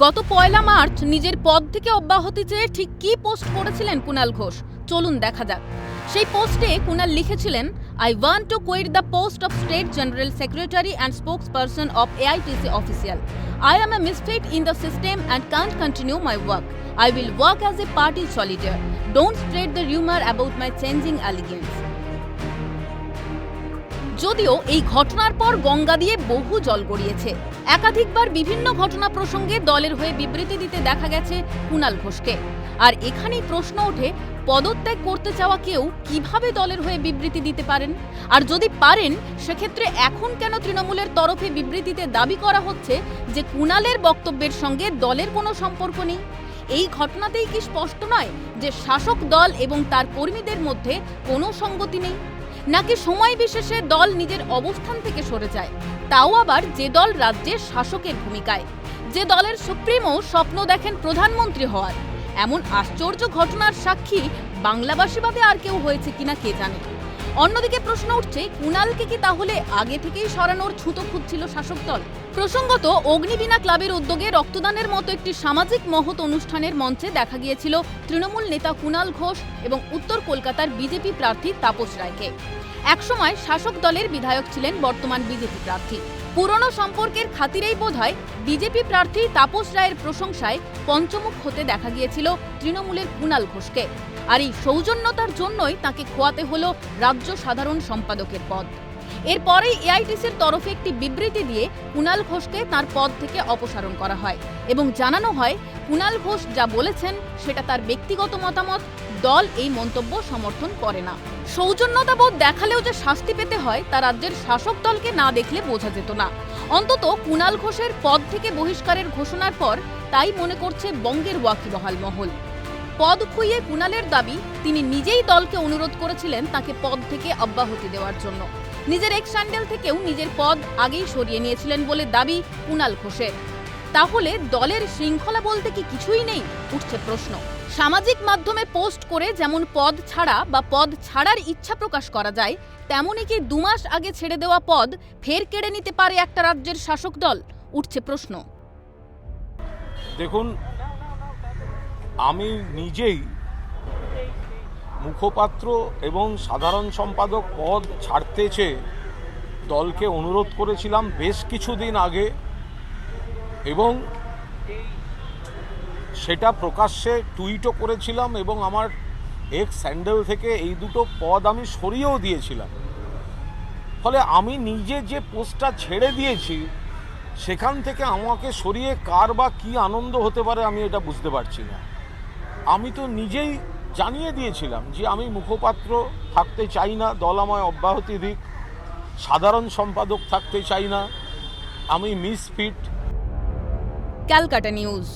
গত পয়লা মার্চ নিজের পদ থেকে অব্যাহতি চেয়ে ঠিক কী পোস্ট করেছিলেন কুণাল ঘোষ চলুন দেখা যাক সেই পোস্টে কুণাল লিখেছিলেন I want to quote the post of state general secretary and spokesperson of AITC official I am a misfit in the system and can't continue my work I will work as a party soldier. Don't spread the rumor about my changing allegiance. যদিও এই ঘটনার পর গঙ্গা দিয়ে বহু জল গড়িয়েছে। একাধিকবার বিভিন্ন ঘটনা প্রসঙ্গে দলের হয়ে বিবৃতি দিতে দেখা গেছে কুণাল ঘোষকে। আর এখানেই প্রশ্ন ওঠে, পদত্যাগ করতে চাওয়া কেউ কীভাবে দলের হয়ে বিবৃতি দিতে পারেন? আর যদি পারেন, সেক্ষেত্রে এখন কেন তৃণমূলের তরফে বিবৃতিতে দাবি করা হচ্ছে যে কুণালের বক্তব্যের সঙ্গে দলের কোনো সম্পর্ক নেই? এই ঘটনাতেই কি স্পষ্ট নয় যে শাসক দল এবং তার কর্মীদের মধ্যে কোনো সঙ্গতি নেই? নাকি সময় বিশেষে দল নিজের অবস্থান থেকে সরে যায়? তাও আবার যে দল রাজ্যের শাসকের ভূমিকায়। যে দলের সুপ্রিমো স্বপ্ন দেখেন প্রধানমন্ত্রী হওয়ার। এমন আশ্চর্য ঘটনার সাক্ষী বাংলাবাসী বাদে আর কেউ হয়েছে কিনা কে জানে? অন্যদিকে প্রশ্ন উঠছে, কুণালকে কি তাহলে আগে থেকেই সরানোর ছুতো খুঁজছিল শাসক দল? প্রসঙ্গত, অগ্নিবীণা ক্লাবের উদ্যোগে রক্তদানের মতো একটি সামাজিক মহৎ অনুষ্ঠানের মঞ্চে দেখা গিয়েছিল তৃণমূল নেতা কুণাল ঘোষ এবং উত্তর কলকাতার বিজেপি প্রার্থী তাপস রায়কে। একসময় শাসক দলের বিধায়ক ছিলেন বর্তমান বিজেপি প্রার্থী। পুরনো সম্পর্কের খাতিরেই বোধহয় বিজেপি প্রার্থী তাপস রায়ের প্রশংসায় পঞ্চমুখ হতে দেখা গিয়েছিল তৃণমূলের কুণাল ঘোষকে। আর এই সৌজন্যতার জন্যই তাকে খোয়াতে হল রাজ্য সাধারণ সম্পাদকের পদ। এরপরেই এআইটিসির তরফে একটি বিবৃতি দিয়ে কুণাল ঘোষকে তার পদ থেকে অপসারণ করা হয় এবং জানানো হয় কুণাল ঘোষ যা বলেছেন সেটা তার ব্যক্তিগত মতামত, দল এই মন্তব্য সমর্থন করে না। সৌজন্যতাবোধ দেখালেও যে শাস্তি পেতে হয় তা রাজ্যের শাসক দলকে না দেখলে বোঝা যেত না। অন্তত কুণাল ঘোষের পদ থেকে বহিষ্কারের ঘোষণার পর তাই মনে করছে বঙ্গের ওয়াকিবহাল মহল। পদ খুইয়ে কুণালের দাবি, তিনি নিজেই দলকে অনুরোধ করেছিলেন তাকে পদ থেকে অব্যাহতি দেওয়ার জন্য। নিজের এক্স স্যান্ডেল থেকেও নিজের পদ আগেই সরিয়ে নিয়েছিলেন বলে দাবি কুণাল ঘোষের। তাহলে দলের শৃঙ্খলা বলতে কি কিছুই নেই? উঠছে প্রশ্ন। সামাজিক মাধ্যমে পোস্ট করে যেমন পদ ছাড়া বা পদ ছাড়ার ইচ্ছা প্রকাশ করা যায়, তেমনই কি দু মাস আগে ছেড়ে দেওয়া পদ ফের কেড়ে নিতে পারে একটা রাজ্যের শাসক দল? উঠছে প্রশ্ন। দেখুন, আমি নিজেই মুখপাত্র এবং সাধারণ সম্পাদক পদ ছাড়তে চেয়ে দলকে অনুরোধ করেছিলাম বেশ কিছুদিন আগে এবং সেটা প্রকাশ্যে টুইটও করেছিলাম এবং আমার এক স্যান্ডেল থেকে এই দুটো পদ আমি সরিয়েও দিয়েছিলাম। ফলে আমি নিজে যে পোস্টটা ছেড়ে দিয়েছি, সেখান থেকে আমাকে সরিয়ে কার বা কী আনন্দ হতে পারে আমি এটা বুঝতে পারছি না। আমি তো নিজেই জানিয়ে দিয়েছিলাম যে আমি মুখপাত্র থাকতে চাই না দল আমায় অব্যাহতি দিক, সাধারণ সম্পাদক থাকতে চাই না, আমি মিস ফিট। ক্যালকাটা নিউজ।